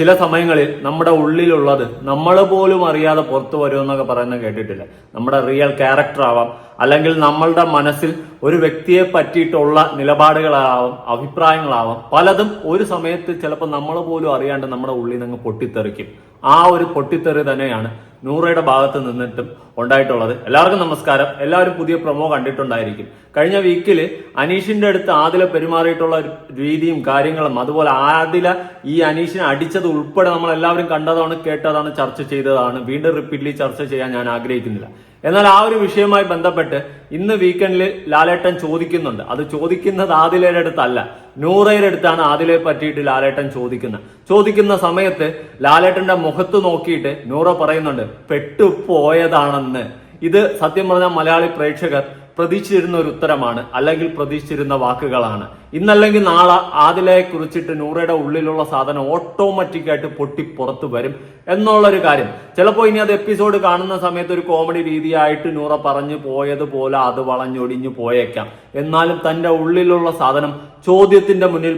ചില സമയങ്ങളിൽ നമ്മുടെ ഉള്ളിലുള്ളത് നമ്മൾ പോലും അറിയാതെ പുറത്തു വരുമെന്നൊക്കെ പറയുന്നത് കേട്ടിട്ടില്ല. നമ്മുടെ റിയൽ ക്യാരക്ടർ ആവാം അല്ലെങ്കിൽ നമ്മളുടെ മനസ്സിൽ ഒരു വ്യക്തിയെ പറ്റിയിട്ടുള്ള നിലപാടുകളാവാം അഭിപ്രായങ്ങളാവാം. പലതും ഒരു സമയത്ത് ചിലപ്പോൾ നമ്മൾ പോലും അറിയാണ്ട് നമ്മുടെ ഉള്ളിൽ നിന്ന് പൊട്ടിത്തെറിക്കും. ആ ഒരു പൊട്ടിത്തെറി തന്നെയാണ് നൂറയുടെ ഭാഗത്ത് നിന്നിട്ടും ഉണ്ടായിട്ടുള്ളത്. എല്ലാവർക്കും നമസ്കാരം. എല്ലാവരും പുതിയ പ്രൊമോ കണ്ടിട്ടുണ്ടായിരിക്കും. കഴിഞ്ഞ വീക്കിൽ അനീഷിന്റെ അടുത്ത് ആദില പെരുമാറിയിട്ടുള്ള രീതിയും കാര്യങ്ങളും അതുപോലെ ആദില ഈ അനീഷിനെ അടിച്ചത് ഉൾപ്പെടെ നമ്മൾ എല്ലാവരും കണ്ടതാണ് കേട്ടതാണ് ചർച്ച ചെയ്തതാണ്. വീണ്ടും റിപ്പീറ്റ്ലി ചർച്ച ചെയ്യാൻ ഞാൻ ആഗ്രഹിക്കുന്നില്ല. എന്നാൽ ആ ഒരു വിഷയവുമായി ബന്ധപ്പെട്ട് ഇന്ന് വീക്കെൻഡിൽ ലാലേട്ടൻ ചോദിക്കുന്നുണ്ട്. അത് ചോദിക്കുന്നത് ആദിലയുടെ അടുത്തല്ല. നൂറയുടെ അടുത്താണ് ആദിലയെ പറ്റിയിട്ട് ലാലേട്ടൻ ചോദിക്കുന്നത്. ചോദിക്കുന്ന സമയത്ത് ലാലേട്ടന്റെ മുഖത്ത് നോക്കിയിട്ട് നൂറ പറയുന്നുണ്ട് പെട്ടുപോയതാണെന്ന്. ഇത് സത്യം പറഞ്ഞാൽ മലയാളി പ്രേക്ഷകർ പ്രതീക്ഷിച്ചിരുന്ന ഒരു ഉത്തരമാണ് അല്ലെങ്കിൽ പ്രതീക്ഷിച്ചിരുന്ന വാക്കുകളാണ്. ഇന്നല്ലെങ്കിൽ നാളെ ആദിലയെ കുറിച്ചിട്ട് നൂറയുടെ ഉള്ളിലുള്ള സാധനം ഓട്ടോമാറ്റിക് ആയിട്ട് പൊട്ടി പുറത്തു വരും എന്നുള്ളൊരു കാര്യം. ചിലപ്പോൾ ഇനി അത് എപ്പിസോഡ് കാണുന്ന സമയത്ത് ഒരു കോമഡി രീതിയായിട്ട് നൂറ പറഞ്ഞു പോയതുപോലെ അത് വളഞ്ഞൊടിഞ്ഞു പോയേക്കാം. എന്നാലും തന്റെ ഉള്ളിലുള്ള സാധനം ചോദ്യത്തിന്റെ മുന്നിൽ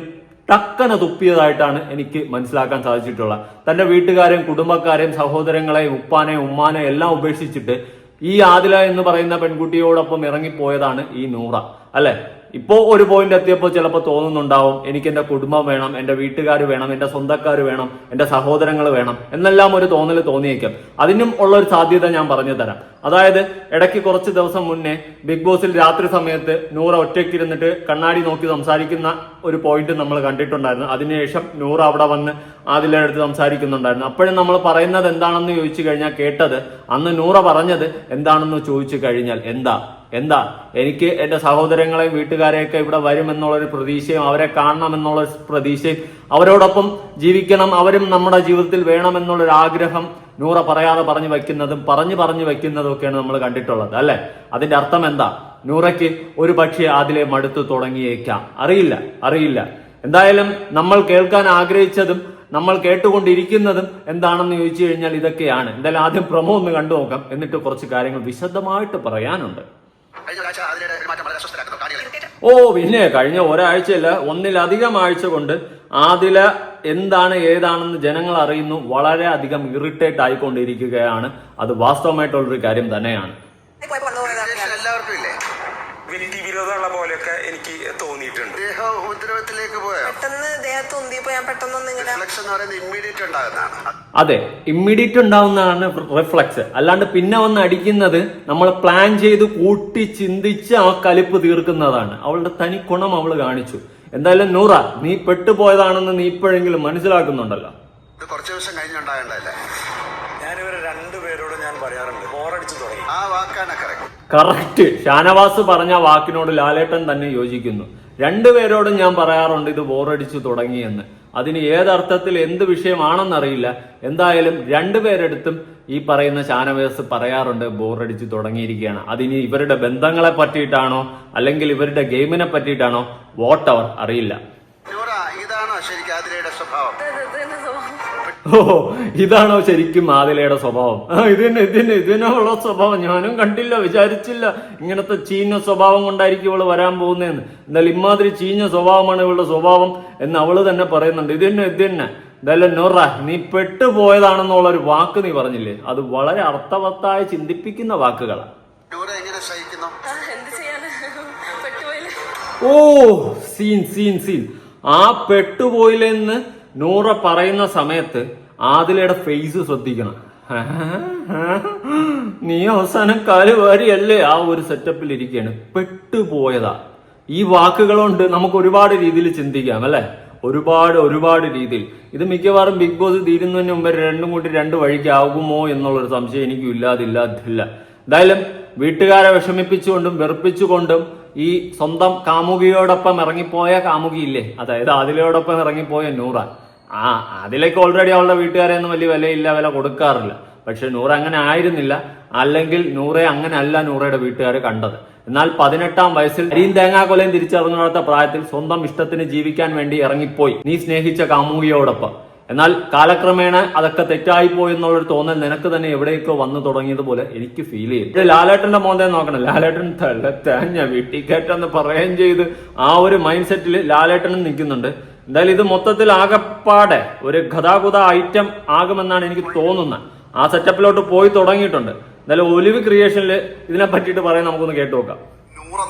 ടക്കന തുപ്പിയതായിട്ടാണ് എനിക്ക് മനസ്സിലാക്കാൻ സാധിച്ചിട്ടുള്ളത്. തന്റെ വീട്ടുകാരെയും കുടുംബക്കാരെയും സഹോദരങ്ങളെയും ഉപ്പാനെയും ഉമ്മാനെയും എല്ലാം ഉപേക്ഷിച്ചിട്ട് ഈ ആദില എന്ന് പറയുന്ന പെൺകുട്ടിയോടൊപ്പം ഇറങ്ങിപ്പോയതാണ് ഈ നൂറ. അല്ലെ? ഇപ്പോ ഒരു പോയിന്റ് എത്തിയപ്പോൾ ചിലപ്പോൾ തോന്നുന്നുണ്ടാവും എനിക്ക് എന്റെ കുടുംബം വേണം എന്റെ വീട്ടുകാർ വേണം എന്റെ സ്വന്തക്കാർ വേണം എന്റെ സഹോദരങ്ങൾ വേണം എന്നെല്ലാം ഒരു തോന്നൽ തോന്നിയേക്കാം. അതിനും ഉള്ള ഒരു സാധ്യത ഞാൻ പറഞ്ഞു തരാം. അതായത് ഇടയ്ക്ക് കുറച്ച് ദിവസം മുന്നേ ബിഗ് ബോസിൽ രാത്രി സമയത്ത് നൂറ ഒറ്റയ്ക്കിരുന്നിട്ട് കണ്ണാടി നോക്കി സംസാരിക്കുന്ന ഒരു പോയിന്റ് നമ്മൾ കണ്ടിട്ടുണ്ടായിരുന്നു. അതിനുശേഷം നൂറ അവിടെ വന്ന് ആദിലെ അടുത്ത് സംസാരിക്കുന്നുണ്ടായിരുന്നു. അപ്പോഴും നമ്മൾ പറയുന്നത് എന്താണെന്ന് ചോദിച്ചു കഴിഞ്ഞാൽ കേട്ടത് അന്ന് നൂറ പറഞ്ഞത് എന്താണെന്ന് ചോദിച്ചു കഴിഞ്ഞാൽ എന്താ? എന്താ? എനിക്ക് എന്റെ സഹോദരങ്ങളെയും വീട്ടുകാരെയൊക്കെ ഇവിടെ വരുമെന്നുള്ളൊരു പ്രതീക്ഷയും അവരെ കാണണം എന്നുള്ള ഒരു പ്രതീക്ഷയും അവരോടൊപ്പം ജീവിക്കണം അവരും നമ്മുടെ ജീവിതത്തിൽ വേണമെന്നുള്ളൊരു ആഗ്രഹം നൂറ പറയാതെ പറഞ്ഞു വെക്കുന്നതും പറഞ്ഞു പറഞ്ഞു വെക്കുന്നതും ഒക്കെയാണ് നമ്മൾ കണ്ടിട്ടുള്ളത് അല്ലെ? അതിന്റെ അർത്ഥം എന്താ? നൂറയ്ക്ക് ഒരു പക്ഷേ അതിലെ മടുത്തു തുടങ്ങിയേക്കാം. അറിയില്ല അറിയില്ല. എന്തായാലും നമ്മൾ കേൾക്കാൻ ആഗ്രഹിച്ചതും നമ്മൾ കേട്ടുകൊണ്ടിരിക്കുന്നതും എന്താണെന്ന് ചോദിച്ചു കഴിഞ്ഞാൽ ഇതൊക്കെയാണ്. എന്തായാലും ആദ്യം പ്രമോ ഒന്ന് കണ്ടു നോക്കാം എന്നിട്ട് കുറച്ച് കാര്യങ്ങൾ വിശദമായിട്ട് പറയാനുണ്ട്. ഓ പിന്നെ കഴിഞ്ഞ ഒരാഴ്ചയല്ല ഒന്നിലധികം ആഴ്ച കൊണ്ട് ആദില എന്താണ് ഏതാണെന്ന് ജനങ്ങൾ അറിയുന്നു. വളരെ അധികം ഇറിറ്റേറ്റ് ആയിക്കൊണ്ടിരിക്കുകയാണ്. അത് വാസ്തവമായിട്ടുള്ളൊരു കാര്യം തന്നെയാണ് പോയപ്പോ വന്നു പോയതാ ദേഷ്യം എല്ലാവർക്കും ഇല്ലേ വിരോധമുള്ള പോലെയൊക്കെ എനിക്ക് തോന്നിയിട്ടുണ്ട്. ദേഹ ഉപദ്രവത്തിലേക്ക് പോയോ? പെട്ടെന്ന് ദേഹത്ത് ഉന്തിയപ്പോ ഞാൻ പെട്ടെന്ന് ഇങ്ങനെ റിഫ്ലക്ഷൻ എന്ന് പറയുന്നത് ഇമ്മീഡിയറ്റ് ഉണ്ടാകുന്നതാണ്. അതെ ഇമ്മീഡിയറ്റ് ഉണ്ടാവുന്നതാണ് റിഫ്ലക്സ് അല്ലാണ്ട് പിന്നെ വന്ന് അടിക്കുന്നത് നമ്മൾ പ്ലാൻ ചെയ്ത് കൂട്ടി ചിന്തിച്ച് ആ കലിപ്പ് തീർക്കുന്നതാണ്. അവളുടെ തനി ഗുണം അവൾ കാണിച്ചു. എന്തായാലും നൂറ നീ പെട്ടുപോയതാണെന്ന് നീ ഇപ്പോഴെങ്കിലും മനസ്സിലാക്കുന്നുണ്ടല്ലോ. ഇത് കുറച്ച് ദിവസം കഴിഞ്ഞുണ്ടാകേണ്ടതല്ലേ കറക്റ്റ് ഷാനവാസ് പറഞ്ഞ വാക്കിനോട് ലാലേട്ടൻ തന്നെ യോജിക്കുന്നു. രണ്ടുപേരോടും ഞാൻ പറയാറുണ്ട് ഇത് ബോറടിച്ചു തുടങ്ങിയെന്ന്. അതിന് ഏതർത്ഥത്തിൽ എന്ത് വിഷയമാണെന്നറിയില്ല. എന്തായാലും രണ്ടുപേരെടുത്തും ഈ പറയുന്ന ഷാനവാസ് പറയാറുണ്ട് ബോറടിച്ചു തുടങ്ങിയിരിക്കുകയാണ്. അതിനി ഇവരുടെ ബന്ധങ്ങളെ പറ്റിയിട്ടാണോ അല്ലെങ്കിൽ ഇവരുടെ ഗെയിമിനെ പറ്റിയിട്ടാണോ വോട്ട് അവർ അറിയില്ല. ഓ ഇതാണോ ശരിക്കും ആദിലയുടെ സ്വഭാവം? ആ ഇത് തന്നെ ഇത് തന്നെ ഇതിനുള്ള സ്വഭാവം. ഞാനും കണ്ടില്ല വിചാരിച്ചില്ല. ഇങ്ങനത്തെ ചീഞ്ഞ സ്വഭാവം കൊണ്ടായിരിക്കും ഇവൾ വരാൻ പോകുന്നതെന്ന്. എന്നാൽ ഇമാതിരി ചീഞ്ഞ സ്വഭാവമാണ് ഇവളുടെ സ്വഭാവം എന്ന് അവൾ തന്നെ പറയുന്നുണ്ട്. ഇത് തന്നെ ഇത് തന്നെ. എന്തായാലും നൊറ നീ പെട്ടുപോയതാണെന്നുള്ള ഒരു വാക്ക് നീ പറഞ്ഞില്ലേ? അത് വളരെ അർത്ഥവത്തായി ചിന്തിപ്പിക്കുന്ന വാക്കുകളാണ് നൂറ എങ്ങനെ സഹിക്കുന്നു? എന്ത് ചെയ്യാന്? പെട്ടുപോയില്ല? ഓ സീൻ സീൻ സീൻ. ആ പെട്ടുപോയില്ലെന്ന് നൂറ പറയുന്ന സമയത്ത് ആദിലയുടെ ഫേസ് ശ്രദ്ധിക്കണം. നീ അവസാനം കാൽ വാരിയല്ലേ ആ ഒരു സെറ്റപ്പിൽ ഇരിക്കുകയാണ് പെട്ടുപോയതാ. ഈ വാക്കുകളുണ്ട് നമുക്ക് ഒരുപാട് രീതിയിൽ ചിന്തിക്കാം അല്ലെ? ഒരുപാട് ഒരുപാട് രീതിയിൽ. ഇത് മിക്കവാറും ബിഗ് ബോസ് തീരുന്നതിന് മുമ്പ് രണ്ടും കൂടി രണ്ട് വഴിക്കാകുമോ എന്നുള്ളൊരു സംശയം എനിക്കും ഇല്ലാതില്ലാതില്ല എന്തായാലും വീട്ടുകാരെ വിഷമിപ്പിച്ചുകൊണ്ടും വെറുപ്പിച്ചുകൊണ്ടും ഈ സ്വന്തം കാമുകിയോടൊപ്പം ഇറങ്ങിപ്പോയ കാമുകിയില്ലേ? അതായത് അതിലോടൊപ്പം ഇറങ്ങിപ്പോയ നൂറ. ആ അതിലേക്ക് ഓൾറെഡി അവളുടെ വീട്ടുകാരെയൊന്നും വലിയ വിലയില്ല വില കൊടുക്കാറില്ല. പക്ഷെ നൂറ അങ്ങനെ ആയിരുന്നില്ല. അല്ലെങ്കിൽ നൂറെ അങ്ങനെ അല്ല നൂറയുടെ വീട്ടുകാർ കണ്ടത്. എന്നാൽ പതിനെട്ടാം വയസ്സിൽ അരിയും തേങ്ങാക്കൊലയും തിരിച്ചറിഞ്ഞാത്ത പ്രായത്തിൽ സ്വന്തം ഇഷ്ടത്തിന് ജീവിക്കാൻ വേണ്ടി ഇറങ്ങിപ്പോയി. നീ സ്നേഹിച്ച കാമുകിയോടൊപ്പം. എന്നാൽ കാലക്രമേണ അതൊക്കെ തെറ്റായിപ്പോയി എന്നുള്ളൊരു തോന്നൽ നിനക്ക് തന്നെ എവിടെയൊക്കെ വന്നു തുടങ്ങിയതുപോലെ എനിക്ക് ഫീൽ ചെയ്യും. ലാലേട്ടന്റെ മോന്തേ നോക്കണം. ലാലേട്ടൻ തള്ള തേഞ്ഞ വീട്ടിൽ എന്ന് പറയുകയും ചെയ്ത് ആ ഒരു മൈൻഡ് സെറ്റിൽ ലാലേട്ടനും നിൽക്കുന്നുണ്ട്. എന്തായാലും ഇത് മൊത്തത്തിൽ ആകപ്പാടെ ഒരു ഗതാഗത ഐറ്റം ആകുമെന്നാണ് എനിക്ക് തോന്നുന്നത്. ആ സെറ്റപ്പിലോട്ട് പോയി തുടങ്ങിയിട്ടുണ്ട്. എന്തായാലും ഒലിവ് ക്രിയേഷനിൽ ഇതിനെ പറ്റിയിട്ട് പറയാൻ നമുക്കൊന്ന് കേട്ടു നോക്കാം.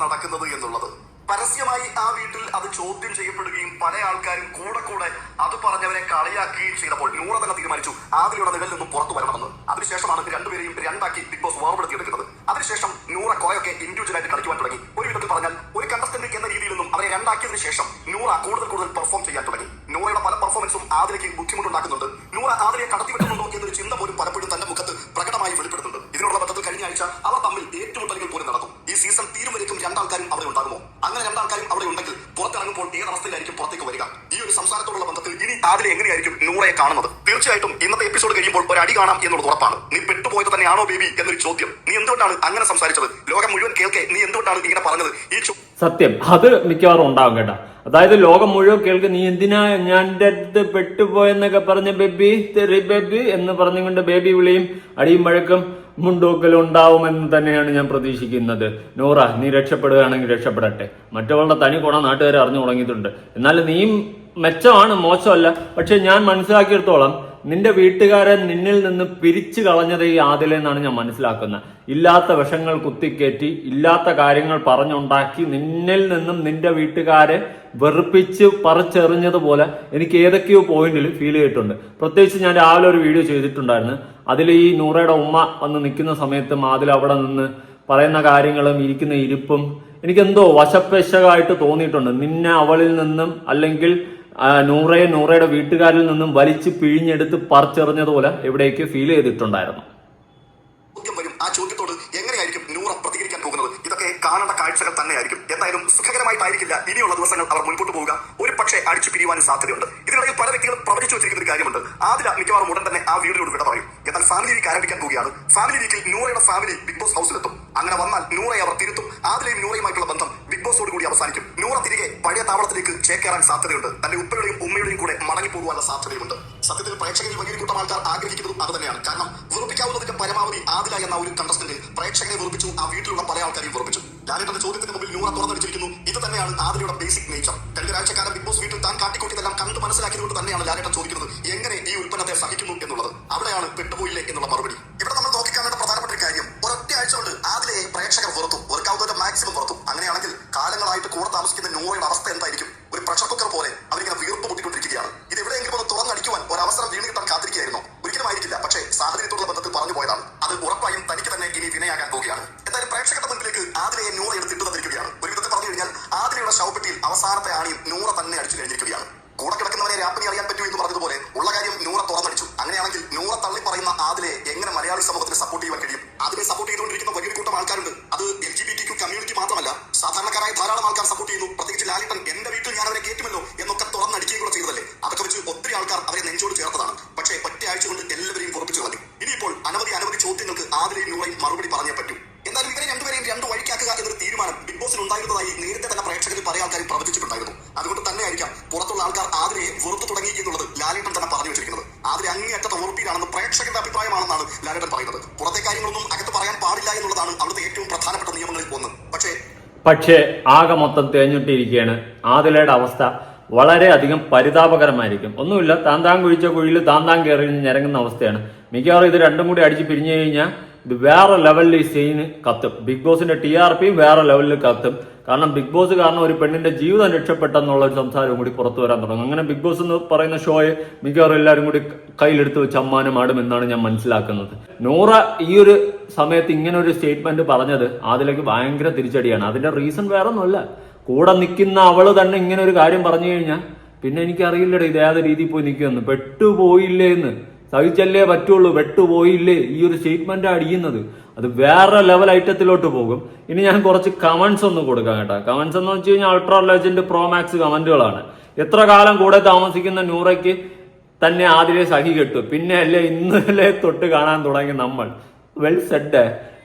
നടക്കുന്നത് എന്നുള്ളത്. പരസ്യമായി ആ വീട്ടിൽ അത് ചോദ്യം ചെയ്യപ്പെടുകയും പല ആൾക്കാരും കൂടെ കൂടെ അത് പറഞ്ഞവരെ കളിയാക്കുകയും ചെയ്തപ്പോൾ നൂറ തന്നെ തീരുമാനിച്ചു. ആദ്യയുടെ നിന്നും പുറത്തു വരണമെന്ന്. അതിനുശേഷമാണ് രണ്ടുപേരെയും രണ്ടാക്കി ബിഗ് ബോസ് വേർപെടുത്തിയെടുക്കുന്നത്. അതിനുശേഷം നൂറ കുറെയൊക്കെ ഇൻഡിവിജ്വലായിട്ട് കളിക്കുവാൻ തുടങ്ങി. ഒരു വിധത്തിൽ പറഞ്ഞാൽ രണ്ടാക്കിയതിനു ശേഷം നൂറ കൂടുതൽ കൂടുതൽ പെർഫോം ചെയ്യാൻ തുടങ്ങി. നൂറയുടെ പല പെർഫോമൻസും ആതിരയ്ക്ക് ബുദ്ധിമുട്ടുണ്ടാക്കുന്നുണ്ട്. നൂറ ആതിരയെ കടത്തിവിട്ടുന്നുണ്ടോ എന്നൊരു ചിന്ത പോലും പലപ്പോഴും തന്റെ മുഖത്ത് പ്രകടമായി വെളിപ്പെടുത്തുന്നുണ്ട് ഇതിനുള്ള ബന്ധത്തിൽ കഴിഞ്ഞ ആഴ്ച അവർ തമ്മിൽ ഏറ്റുമുട്ടലുകൾ പോലും നടക്കും ഈ സീസൺ തീരുവരേക്കും രണ്ടാൾക്കാരും അവിടെ ഉണ്ടാകുമോ? അങ്ങനെ രണ്ടാൾക്കാരും അവിടെ ഉണ്ടെങ്കിൽ പുറത്തിറങ്ങുമ്പോൾ ഏത് അവസ്ഥയിലായിരിക്കും പുറത്തേക്ക് വരിക? ഈ ഒരു സംസാരത്തോടുള്ള ബന്ധത്തിൽ ഇനി ആദിലെ എങ്ങനെയായിരിക്കും നൂറയെ കാണുന്നത്? തീർച്ചയായിട്ടും ഇന്നത്തെ എപ്പിസോഡ് കഴിയുമ്പോൾ ഒരു അടി കാണാം എന്നുള്ളത് ഉറപ്പാണ്. നീ പെട്ടുപോയത് തന്നെയാണോ ബേബി എന്നൊരു ചോദ്യം. നീ എന്തുകൊണ്ടാണ് അങ്ങനെ സംസാരിച്ചത്? ലോകം മുഴുവൻ കേൾക്കെ നീ എന്തുകൊണ്ടാണ് ഇങ്ങനെ പറഞ്ഞത്? ഈ സത്യം. അത് മിക്കവാറും ഉണ്ടാവും കേട്ടോ. അതായത് ലോകം മുഴുവൻ കേൾക്ക് നീ എന്തിനാ ഞാൻ അടുത്ത് പെട്ടുപോയെന്നൊക്കെ പറഞ്ഞ ബേബി തെറി ബേബി എന്ന് പറഞ്ഞുകൊണ്ട് ബേബി വിളിയും അടിയും വഴക്കും മുണ്ടൂക്കലും ഉണ്ടാവുമെന്ന് തന്നെയാണ് ഞാൻ പ്രതീക്ഷിക്കുന്നത്. നോറ നീ രക്ഷപ്പെടുകയാണെങ്കിൽ രക്ഷപ്പെടട്ടെ. മറ്റവളുടെ തനി ഗുണ നാട്ടുകാരെ അറിഞ്ഞു തുടങ്ങിയിട്ടുണ്ട്. എന്നാൽ നീയും മെച്ചമാണ് മോശമല്ല. പക്ഷെ ഞാൻ മനസ്സിലാക്കിയെടുത്തോളം നിന്റെ വീട്ടുകാരെ നിന്നിൽ നിന്ന് പിരിച്ചു കളഞ്ഞത് ഈ ആദിലെന്നാണ് ഞാൻ മനസ്സിലാക്കുന്നത്. ഇല്ലാത്ത വിഷങ്ങൾ കുത്തിക്കയറ്റി ഇല്ലാത്ത കാര്യങ്ങൾ പറഞ്ഞുണ്ടാക്കി നിന്നിൽ നിന്നും നിന്റെ വീട്ടുകാരെ വെറുപ്പിച്ച് പറിച്ചെറിഞ്ഞതുപോലെ എനിക്ക് ഏതൊക്കെയോ പോയിന്റിൽ ഫീൽ ചെയ്തിട്ടുണ്ട്. പ്രത്യേകിച്ച് ഞാൻ രാവിലെ ഒരു വീഡിയോ ചെയ്തിട്ടുണ്ടായിരുന്നു. അതിൽ ഈ നൂറയുടെ ഉമ്മ വന്ന് നിൽക്കുന്ന സമയത്ത് മാതിൽ അവിടെ നിന്ന് പറയുന്ന കാര്യങ്ങളും ഇരിക്കുന്ന ഇരിപ്പും എനിക്കെന്തോ വശപ്പശകായിട്ട് തോന്നിയിട്ടുണ്ട്. നിന്നെ അവളിൽ നിന്നും അല്ലെങ്കിൽ നൂറയെ നൂറയുടെ വീട്ടുകാരിൽ നിന്നും വലിച്ചു പിഴിഞ്ഞെടുത്ത് പറിച്ചെറിഞ്ഞതുപോലെ എവിടേക്ക് ഫീൽ ചെയ്തിട്ടുണ്ടായിരുന്നു. ആ എങ്ങനെയായിരിക്കും പ്രതികരിക്കാൻ പോകുന്നത്? ഇതൊക്കെ കാഴ്ചകൾ എന്തായാലും ദിവസങ്ങൾ അവർ പോവുക. പല വ്യക്തികളും കാര്യമുണ്ട്. മിക്കവാറും തന്നെ ആ വീടിനോട് ഫാമിലി പോവുകയാണ്. ഫാമിലി ഫാമിലി ബിഗ് ബോസ് ഹൗസിലെത്തും അങ്ങനെ വന്നാൽ നൂറയെ അവർ തിരുത്തും. ആദ്യം നൂറയുമായിട്ടുള്ള ബന്ധം ബിഗ് കൂടി അവസാനിക്കും. നൂറ തിരികെ പഴയ താവളത്തിലേക്ക് ചേക്കേറാൻ സാധ്യതയുണ്ട്. തന്റെ ഉപ്പയുടെയും ഉമ്മയുടെയും കൂടെ മടങ്ങി പോകുവാനുള്ള സാധ്യതയുണ്ട് സത്യത്തിൽ പ്രേക്ഷകരിൽ വലിയൊരു കൂട്ടം ആൾക്കാർ ആഗ്രഹിക്കുന്നതും അത് തന്നെയാണ് കാരണം വെറുപ്പിക്കാവുന്നതിന്റെ പരമാവധി ആദില എന്ന ഒരു കണ്ടസ്റ്റന്റ് പ്രേക്ഷകരെ വെറുപ്പിച്ചു ആ വീട്ടിലുള്ള പല ആൾക്കാരെയും വെറുപ്പിച്ചു. ലാലേട്ടന്റെ ചോദ്യത്തിന് മുമ്പിൽ നൂറ തുറന്നടിച്ചിരിക്കുന്നു. ഇത് തന്നെയാണ് ആദിലയുടെ ബേസിക് നേച്ചർ കഴിഞ്ഞ രാജ്യക്കാരൻ ബിഗ് ബോസ് വീട്ടിൽ താൻ കാട്ടിക്കൂട്ടിയതെല്ലാം കണ്ടു മനസ്സിലാക്കിയതുകൊണ്ട് തന്നെയാണ് ലാലേട്ടൻ ചോദിക്കുന്നത് എങ്ങനെ ഈ ഉൽപ്പന്നത്തെ സഹിക്കുന്നു? എന്നുള്ളത്. അവിടെയാണ് പെട്ടുപോയില്ലേ എന്നുള്ള മറുപടി. കൂടെ താമസിക്കുന്ന നൂറയുടെ അവസ്ഥ എന്തായിരിക്കും? ഒരു പ്രഷർ കുക്കർ പോലെ അവരിങ്ങനെ വീർപ്പ് മുട്ടിക്കൊണ്ടിരിക്കുകയാണ്. ഇത് എവിടെയെങ്കിലും ഒന്ന് തുറന്നടിക്കുവാൻ ഒരു അവസരം വീണ് കിട്ടാൻ കാത്തിരിക്കുകയായിരുന്നു. ഒരിക്കലും ആയിരിക്കില്ല. പക്ഷേ സാഹചര്യത്തോടുള്ള ബന്ധത്തിൽ പറഞ്ഞു പോയതാണ്. അത് ഉറപ്പായും തനിക്ക് തന്നെ ഇനി വിനയാകാൻ പോവുകയാണ്. എന്തായാലും പ്രേക്ഷകരുടെ മുൻപിലേക്ക് ആതിരയെ നൂറ എടുത്തിട്ട് തന്നിരിക്കുകയാണ്. ഒരു വിധത്തിൽ പറഞ്ഞു കഴിഞ്ഞാൽ ആതിരയുടെ ശവപ്പെട്ടിയിൽ അവസാനത്തെ ആണിയും നൂറ തന്നെ അടിച്ചു കഴിഞ്ഞിരിക്കുകയാണ്. കൂടെ കിടക്കുന്നവരെ രാപ്പനി അറിയാൻ പറ്റൂ എന്ന് പറഞ്ഞതുപോലെ ഉള്ള കാര്യം നൂറ തുറന്നടിച്ചു. അങ്ങനെയാണെങ്കിൽ നൂറ തള്ളി പറയുന്ന ആതിലെ എങ്ങനെ മലയാളി സമൂഹത്തിന് സപ്പോർട്ട് ചെയ്യാൻ കഴിയും? നേരത്തെ തന്നെ പ്രേക്ഷകരിൽ പല ആൾക്കാരും പ്രവചിച്ചിട്ടുണ്ടായിരുന്നു അതുകൊണ്ട് തന്നെയായിരിക്കാം പുറത്തുള്ള ആൾക്കാർ ആതിരയെ വെറുത്തു തുടങ്ങി എന്നുള്ളത് ലാലേട്ടൻ തന്നെ പറഞ്ഞു വെച്ചിരിക്കുന്നത്. ആതിരെ അങ്ങേയറ്റത്തെ വെറുപ്പിലാണെന്ന് പ്രേക്ഷകരുടെ അഭിപ്രായമാണെന്നാണ് ലാലേട്ടൻ പറയുന്നത്. പുറത്തെ കാര്യങ്ങളൊന്നും അകത്ത് പറയാൻ പാടില്ല എന്നുള്ളതാണ് അവിടുത്തെ ഏറ്റവും പ്രധാനപ്പെട്ട നിയമങ്ങളിൽ ഒന്ന്. പക്ഷേ പക്ഷേ ആകെ മൊത്തം തേഞ്ഞിട്ടിരിക്കുകയാണ് ആതിലയുടെ അവസ്ഥ വളരെയധികം പരിതാപകരമായിരിക്കും. ഒന്നുമില്ല താൻ കുഴിച്ച കുഴിയിൽ താൻ കയറി ഞരങ്ങുന്ന അവസ്ഥയാണ്. മിക്കവാറും ഇത് രണ്ടും കൂടി അടിച്ച് പിരിഞ്ഞു കഴിഞ്ഞാൽ വേറെ ലെവലിൽ ഈ സീന് കത്തും. ബിഗ് ബോസിന്റെ ടി ആർ പിയും വേറെ ലെവലിൽ കത്തും. കാരണം ബിഗ് ബോസ് കാരണം ഒരു പെണ്ണിന്റെ ജീവിതം രക്ഷപ്പെട്ടെന്നുള്ള ഒരു സംസാരവും കൂടി പുറത്തു വരാൻ തുടങ്ങും. അങ്ങനെ ബിഗ് ബോസ് എന്ന് പറയുന്ന ഷോയെ മിക്കവാറും എല്ലാവരും കൂടി കയ്യിലെടുത്ത് വെച്ച് അമ്മാനമാടും എന്നാണ് ഞാൻ മനസ്സിലാക്കുന്നത്. നൂറ ഈ ഒരു സമയത്ത് ഇങ്ങനെ ഒരു സ്റ്റേറ്റ്മെന്റ് പറഞ്ഞത് അതിലേക്ക് ഭയങ്കര തിരിച്ചടിയാണ്. അതിന്റെ റീസൺ വേറെ ഒന്നുമല്ല കൂടെ നിൽക്കുന്ന അവൾ തന്നെ ഇങ്ങനെ ഒരു കാര്യം പറഞ്ഞു കഴിഞ്ഞാൽ പിന്നെ എനിക്കറിയില്ലടേ ഇത് ഏത് രീതിയിൽ പോയി നിൽക്കുമെന്ന്. പെട്ടുപോയില്ലേ എന്ന് സഹിച്ചല്ലേ പറ്റുള്ളൂ. വെട്ടുപോയില്ലേ? ഈ ഒരു സ്റ്റേറ്റ്മെന്റ് അടിയുന്നത്. അത് വേറെ ലെവൽ ഐറ്റത്തിലോട്ട് പോകും. ഇനി ഞാൻ കുറച്ച് കമന്റ്സ് ഒന്ന് കൊടുക്കാം കേട്ടോ. കമന്റ്സ് എന്ന് വെച്ച് കഴിഞ്ഞാൽ അൾട്രാ ലെജൻഡ് പ്രോമാക്സ് കമന്റുകളാണ്. എത്ര കാലം കൂടെ താമസിക്കുന്ന നൂറയ്ക്ക് തന്നെ ആദ്യമേ സഹി കെട്ടു. പിന്നെ അല്ലേ ഇന്നലെ തൊട്ട് കാണാൻ തുടങ്ങി നമ്മൾ. Well said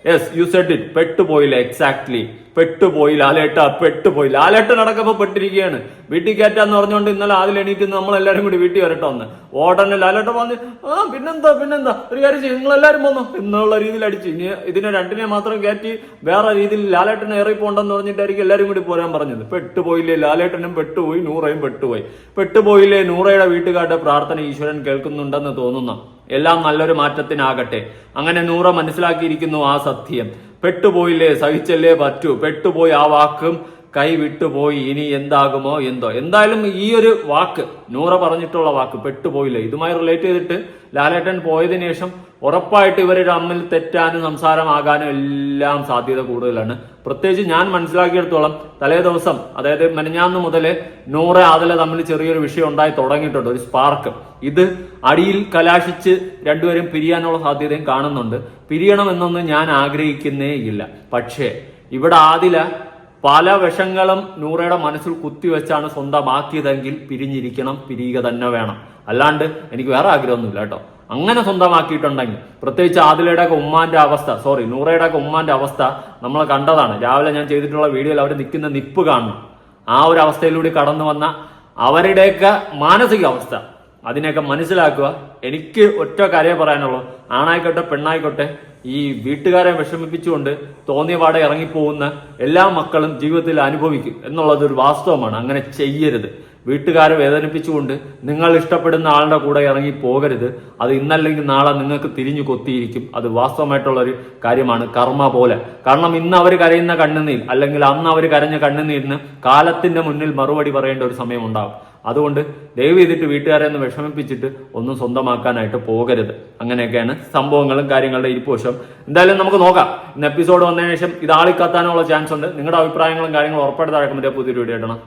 yes you said it പെട്ടുപോയില്ല. Exactly പെട്ടുപോയി ലാലേട്ട പെട്ടുപോയി. ലാലേട്ട നടക്കപ്പോ പെട്ടിരിക്കുകയാണ്. വീട്ടിൽ കയറ്റാന്ന് പറഞ്ഞുകൊണ്ട് ഇന്നലെ ആദ്യം എണീറ്റ് നമ്മൾ എല്ലാവരും കൂടി വീട്ടിൽ വരട്ടെ വന്ന് ഓടനെ ലാലേട്ട പറഞ്ഞു ആ പിന്നെന്താ പിന്നെന്താ? ഒരു കാര്യം ചെയ്യും നിങ്ങൾ എല്ലാവരും പോന്നോ എന്നുള്ള രീതിയിൽ അടിച്ച്. ഇനി ഇതിനെ രണ്ടിനെ മാത്രം കയറ്റി വേറെ രീതിയിൽ ലാലേട്ടനെ ഏറി പോണ്ടെന്ന് പറഞ്ഞിട്ടായിരിക്കും എല്ലാരും കൂടി പോരാൻ പറഞ്ഞത്. പെട്ടുപോയില്ലേ ലാലേട്ടനും പെട്ടുപോയി നൂറയും പെട്ടുപോയി. പെട്ടുപോയില്ലേ നൂറയുടെ വീട്ടുകാരുടെ പ്രാർത്ഥന ഈശ്വരൻ കേൾക്കുന്നുണ്ടെന്ന് തോന്നുന്നു. എല്ലാം നല്ലൊരു മാറ്റത്തിനാകട്ടെ. അങ്ങനെ നൂറ മനസ്സിലാക്കിയിരിക്കുന്നു ആ സത്യം. പെട്ടുപോയില്ലേ സഹിച്ചല്ലേ പറ്റൂ. പെട്ടുപോയി ആ വാക്കും കൈ വിട്ടുപോയി ഇനി എന്താകുമോ എന്തോ. എന്തായാലും ഈ ഒരു വാക്ക് നൂറ പറഞ്ഞിട്ടുള്ള വാക്ക് പെട്ടുപോയില്ല? ഇതുമായി റിലേറ്റ് ചെയ്തിട്ട് ലാലേട്ടൻ പോയതിനു ശേഷം ഉറപ്പായിട്ട് ഇവർ തമ്മിൽ തെറ്റാനും സംസാരമാകാനും എല്ലാം സാധ്യത കൂടുതലാണ്. പ്രത്യേകിച്ച് ഞാൻ മനസ്സിലാക്കിയെടുത്തോളം തലേ ദിവസം അതായത് മെനഞ്ഞാന്ന് മുതൽ നൂറ് ആദല തമ്മിൽ ചെറിയൊരു വിഷയം ഉണ്ടായി തുടങ്ങിയിട്ടുണ്ട് ഒരു സ്പാർക്ക് ഇത് അടിയിൽ കലാശിച്ച് രണ്ടുപേരും പിരിയാനുള്ള സാധ്യതയും കാണുന്നുണ്ട്. പിരിയണമെന്നൊന്നും ഞാൻ ആഗ്രഹിക്കുന്നേ ഇല്ല. പക്ഷേ ഇവിടെ ആദില പല വിഷങ്ങളും നൂറയുടെ മനസ്സിൽ കുത്തിവെച്ചാണ് സ്വന്തമാക്കിയതെങ്കിൽ പിരിഞ്ഞിരിക്കണം പിരിയുക തന്നെ വേണം. അല്ലാണ്ട് എനിക്ക് വേറെ ആഗ്രഹമൊന്നുമില്ല കേട്ടോ. അങ്ങനെ സ്വന്തമാക്കിയിട്ടുണ്ടെങ്കിൽ പ്രത്യേകിച്ച് ആദിലയുടെ ഒക്കെ ഉമ്മാന്റെ അവസ്ഥ സോറി നൂറയുടെ ഒക്കെ ഉമ്മാന്റെ അവസ്ഥ നമ്മൾ കണ്ടതാണ്. രാവിലെ ഞാൻ ചെയ്തിട്ടുള്ള വീഡിയോയിൽ അവർ നിൽക്കുന്ന നിപ്പ് കാണണം ആ ഒരു അവസ്ഥയിലൂടെ കടന്നു വന്ന അവരുടെയൊക്കെ മാനസികാവസ്ഥ. അതിനെയൊക്കെ മനസ്സിലാക്കുക. എനിക്ക് ഒറ്റ കാര്യം പറയാനുള്ളൂ. ആണായിക്കോട്ടെ പെണ്ണായിക്കോട്ടെ ഈ വീട്ടുകാരെ വിഷമിപ്പിച്ചുകൊണ്ട് തോന്നിയ പാടെ ഇറങ്ങിപ്പോകുന്ന എല്ലാ മക്കളും ജീവിതത്തിൽ അനുഭവിക്കും എന്നുള്ളത് ഒരു വാസ്തവമാണ്. അങ്ങനെ ചെയ്യരുത്. വീട്ടുകാരെ വേദനിപ്പിച്ചുകൊണ്ട് നിങ്ങൾ ഇഷ്ടപ്പെടുന്ന ആളുടെ കൂടെ ഇറങ്ങി പോകരുത്. അത് ഇന്നല്ലെങ്കിൽ നാളെ നിങ്ങൾക്ക് തിരിഞ്ഞു കൊത്തിയിരിക്കും. അത് വാസ്തവമായിട്ടുള്ളൊരു കാര്യമാണ് കർമ്മ പോലെ. കാരണം ഇന്ന് അവർ കരയുന്ന കണ്ണുനീർ അല്ലെങ്കിൽ അന്ന് അവർ കരഞ്ഞ കണ്ണുനീരിന് കാലത്തിന്റെ മുന്നിൽ മറുപടി പറയേണ്ട ഒരു സമയം ഉണ്ടാകും അതുകൊണ്ട് ദയവ് ചെയ്തിട്ട് വീട്ടുകാരെ ഒന്ന് വിഷമിപ്പിച്ചിട്ട് ഒന്നും സ്വന്തമാക്കാനായിട്ട് പോകരുത്. അങ്ങനെയൊക്കെയാണ് സംഭവങ്ങളും കാര്യങ്ങളുടെ ഇരിപ്പോശം എന്തായാലും നമുക്ക് നോക്കാം. ഇന്ന് എപ്പിസോഡ് വന്നതിന് ശേഷം ഇത് ആളിക്കത്താനുള്ള ചാൻസ് ഉണ്ട്. നിങ്ങളുടെ അഭിപ്രായങ്ങളും കാര്യങ്ങളും ഉറപ്പായിട്ട് പുതിയൊരു വീഡിയോ ഇടണം.